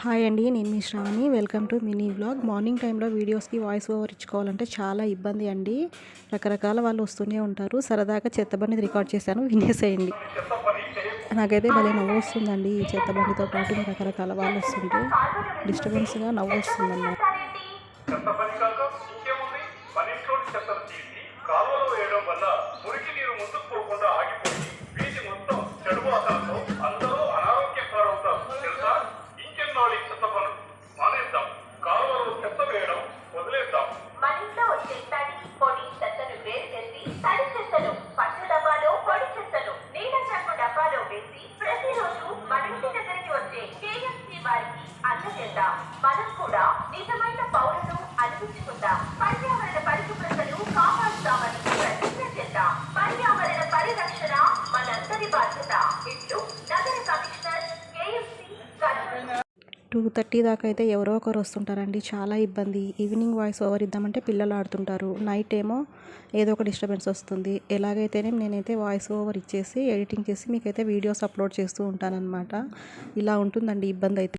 Hi అండి నేను మీ Shravani. Welcome to mini vlog. Morning టైంలో వీడియోస్కి వాయిస్ ఓవర్ ఇచ్చుకోవాలంటే చాలా ఇబ్బంది అండి. రకరకాల వాళ్ళు వస్తూనే ఉంటారు. సరదాగా చెత్తబండిది రికార్డ్ చేశాను వినేసేయండి. నాకైతే భలే నవ్వు వస్తుందండి ఈ చెత్తబండితో పాటు. రకరకాల వాళ్ళు వస్తుంటే డిస్టర్బెన్స్గా నవ్వు వస్తుందన్నమాట. చెత్త పని కాక ఇంకేముంది? చెత్తను తీసి కాలువలో వేయడం వల్ల మురికి వారికి అందజేద్దాం. మనం కూడా నిజమైన పౌరులు అనిపించుకుందాం. పర్యావరణ పరిశుభ్రతను కాపాడుతామని ప్రతిజ్ఞ చేద్దాం. పర్యావరణ పరిరక్షణ మనందరి బాధ్యత. ఇట్లు నగర కమిషనర్ కేఎఫ్సి టూ థర్టీ దాకా అయితే ఎవరో ఒకరు వస్తుంటారండి. చాలా ఇబ్బంది. ఈవినింగ్ వాయిస్ ఓవర్ ఇద్దామంటే పిల్లలు ఆడుతుంటారు. నైట్ ఏమో ఏదో ఒక డిస్టర్బెన్స్ వస్తుంది. ఎలాగైతేనే నేనైతే వాయిస్ ఓవర్ ఇచ్చేసి ఎడిటింగ్ చేసి మీకైతే వీడియోస్ అప్లోడ్ చేస్తూ ఉంటానన్నమాట. ఇలా ఉంటుందండి ఇబ్బంది అయితే